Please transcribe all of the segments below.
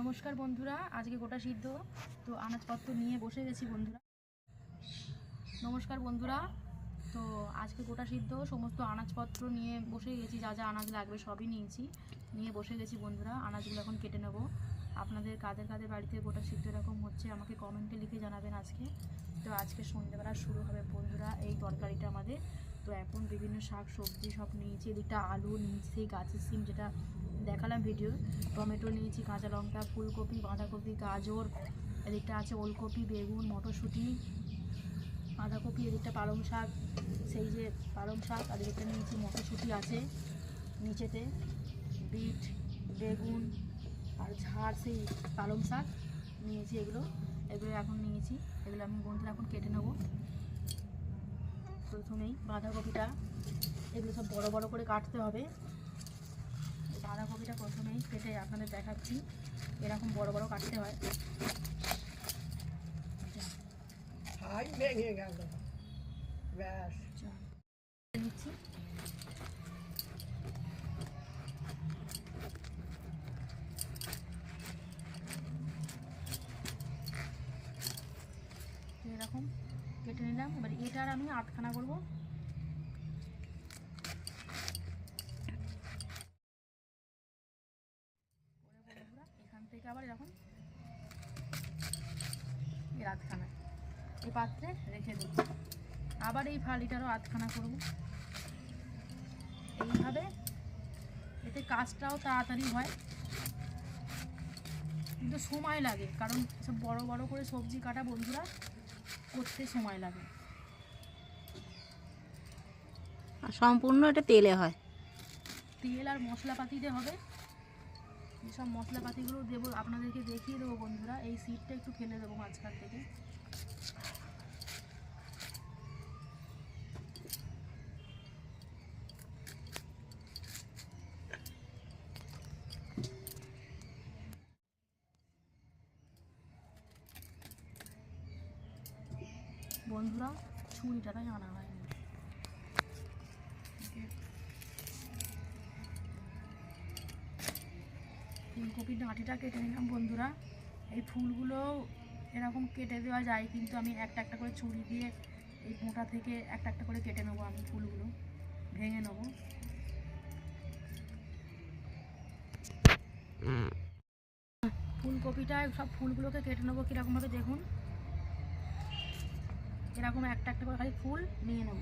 নমস্কার বন্ধুরা, আজকে গোটা সিদ্ধ। তো আনাজপত্র নিয়ে বসে গেছি বন্ধুরা। নমস্কার বন্ধুরা, তো আজকে গোটা সিদ্ধ, সমস্ত আনাজপত্র নিয়ে বসে গেছি, যা যা আনাজ লাগবে সবই নিয়েছি। নিয়ে বসে গেছি বন্ধুরা, আনাজগুলো এখন কেটে নেব। আপনাদের কাদের কাদের বাড়িতে গোটা সিদ্ধ এরকম হচ্ছে, আমাকে কমেন্টে লিখে জানাবেন আজকে। তো আজকে সন্ধ্যেবেলা শুরু হবে বন্ধুরা, এই তরকারিটা আমাদের। তো এখন বিভিন্ন শাক, সবজি সব নিয়েছি, এদিকটা আলু নিয়েছি, গাছের সিম যেটা দেখালাম ভিডিও টমেটো নিয়েছি, কাঁচা লঙ্কা, ফুলকপি, বাঁধাকপি, গাজর, এদিকটা আছে ওলকপি, বেগুন, মটরশুঁটি, বাঁধাকপি, এদিকটা পালং শাক, সেই যে পালং শাক, আর এদিকটা নিয়েছি মটরশুঁটি আছে নিচেতে, বিট, বেগুন, আর ঝাড় সেই পালং শাক নিয়েছি এগুলো এগুলো এখন নিয়েছি, এগুলো আমি বন্ধুরা এখন কেটে নেব। প্রথমেই বাঁধাকপিটা এগুলো সব বড় বড় করে কাটতে হবে। বাঁধাকপিটা প্রথমেই কেটে আপনাদের দেখাচ্ছি এরকম বড় বড় কাটতে হয়। নিচ্ছি তো এরকম কেটে নিলাম। এবার এটার আমি আটখানা করব। করে এখান পাত্রে রেখে দেবো আবার এই ফালিটারও আধখানা করব। এইভাবে এতে কাজটাও তাড়াতাড়ি হয়। কিন্তু সময় লাগে, কারণ সব বড় বড় করে সবজি কাটা বন্ধুরা করতে সময় লাগে। আর সম্পূর্ণ এটা তেলে হয়। তেল আর মশলাপাতি দিয়ে হবে সব মশলাপাতিগুলো দেবো আপনাদেরকে দেখিয়ে দেবো বন্ধুরা এই সিটটা একটু ফেলে দেবো মাঝখান থেকে। বন্ধুরা ছুরিটাই আনা হয়নি। ফুলকপির ডাঁটিটা কেটে নিলাম বন্ধুরা। এই ফুলগুলো এরকম কেটে দেওয়া যায় কিন্তু আমি একটা একটা করে ছুরি দিয়ে এই মোটা থেকে একটা একটা করে কেটে নেব আমি ফুলগুলো ভেঙে নেব। ফুলকপিটা সব ফুলগুলোকে কেটে নেব কীরকমভাবে দেখুন। এরকম একটা একটা করে খালি ফুল নিয়ে নেব।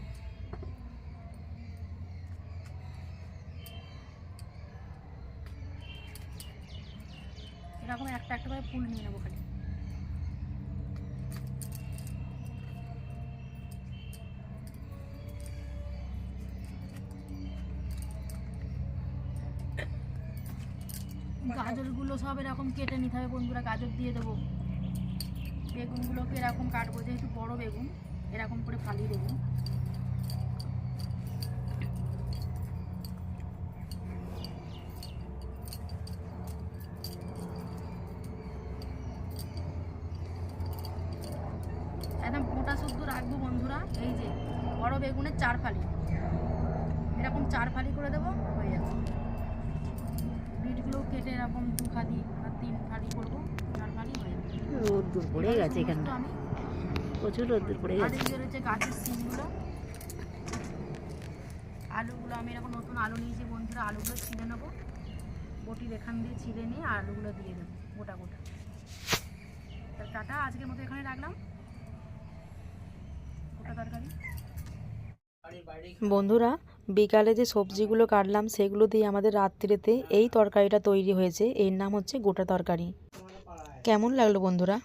এরকম একটা একটা করে ফুল নিয়ে নেব খালি। গাজরগুলো সব এরকম কেটে নিতে হবে বন্ধুরা, গাজর দিয়ে দেবো। বেগুনগুলোকে এরকম কাটবো, যেহেতু বড় বেগুন। এরকম করে ফালি দেবো। একদম গোটা শুদ্ধ রাখব বন্ধুরা এই যে বড় বেগুনের চার ফালি এরকম চার ফালি করে দেবো হয়ে যাবে। বিটগুলো কেটে এরকম দু ফালি আর তিন ফালি করব চার ফালি হয়ে যাবে। আমি প্রচুর রোদ্দুর পড়ে গেছে। গাছের সিমগুলো আলুগুলো আমি এরকম নতুন আলু নিয়েছি বন্ধুরা আলুগুলো ছিলে নেব। বটির এখান দিয়ে ছিলে নিয়ে আলুগুলো দিয়ে দেবো গোটা গোটা। টাটা আজকের মতো এখানে রাখলাম। গোটা তরকারি। বন্ধুরা বিকালে যে সবজিগুলো কাটলাম সেগুলো দিয়ে আমাদের রাত্রিতে এই তরকারিটা তৈরি হয়েছে। এর নাম হচ্ছে গোটা তরকারি। কেমন লাগল বন্ধুরা?